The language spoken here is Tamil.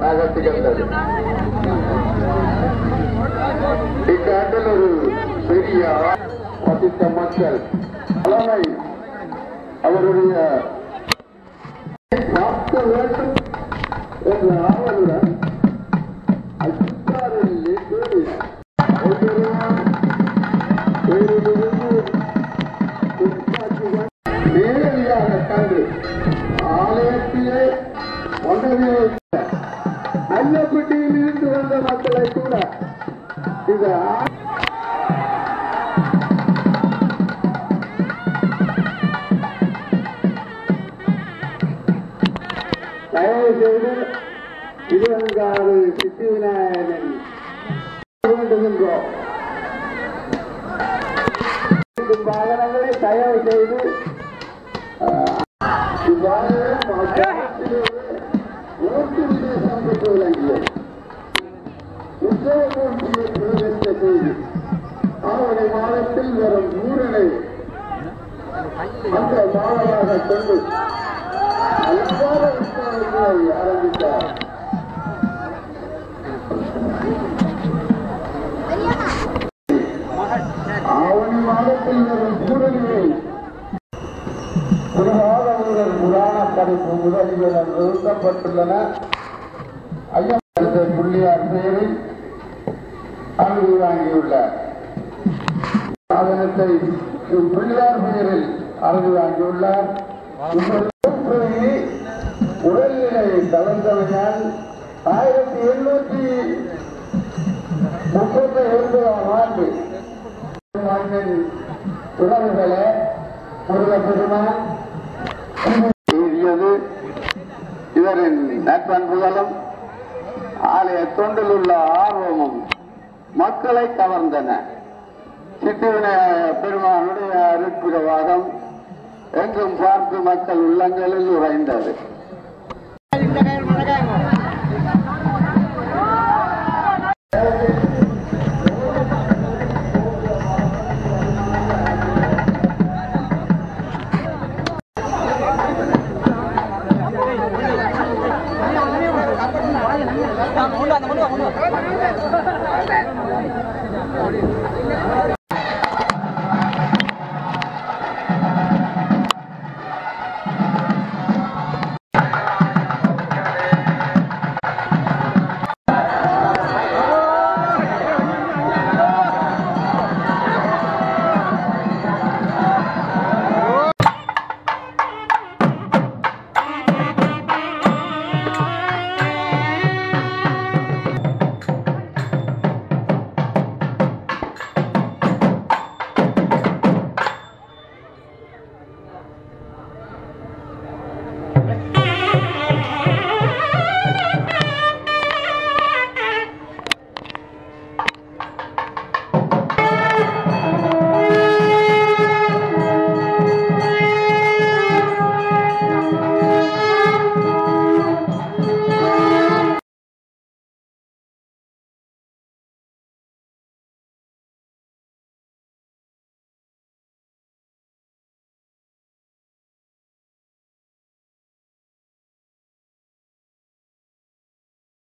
நகர்த்துகின்றது இக்காட்டில் ஒரு பெரிய பதித்த மக்கள். தலைமை அவருடைய பார்க்க வேண்டும் என்ற ஆவலுடன் அச்சுத்தாரிலே தேடி நேரடியாக கண்டு ஆலயத்திலே நல்லப்பட்டியில் இருந்து வந்த மக்களை கூட இது திருவங்காடு சித்தி விநாயகன் வேண்டுகின்றோம் இருக்கும் வாகனங்களை தயவு செய்து ஆஹ், இவ்வாறு விளங்கியது செய்தி மாதத்தில் வரும் ஊரனை அந்த மாதமாக கொண்டு அல்லாத மாதத்தில் வரும் ஊரணியை புரியாத ஊரர் புராண படிப்பு முதலியன நிறுத்தப்பட்டுள்ளன. ஐயப்பன் புள்ளியார் பெயரில் அங்கு வாங்கியுள்ளார் சாதனத்தை பிள்ளையார் பெயரில் அறிவு வாங்கியுள்ளார் இப்பொழுது உடல்நிலை தளர்ந்தமையால் ஆயிரத்தி எழுநூத்தி முப்பத்தி ஒன்பதாம் ஆண்டு மண்ணின் உறவுகளே முருகப்பெருமான் எழுதியது இவரின் நற்பண்புகளும் ஆலய தொண்டில் உள்ள ஆர்வமும் மக்களை கவர்ந்தன. சித்திவிநாயக பெருமானுடைய அருட்பிரவாதம் எங்கும் பார்த்து மக்கள் உள்ளங்களில் உறைந்தது. கொண்டு வா, கொண்டு வா, கொண்டு வா.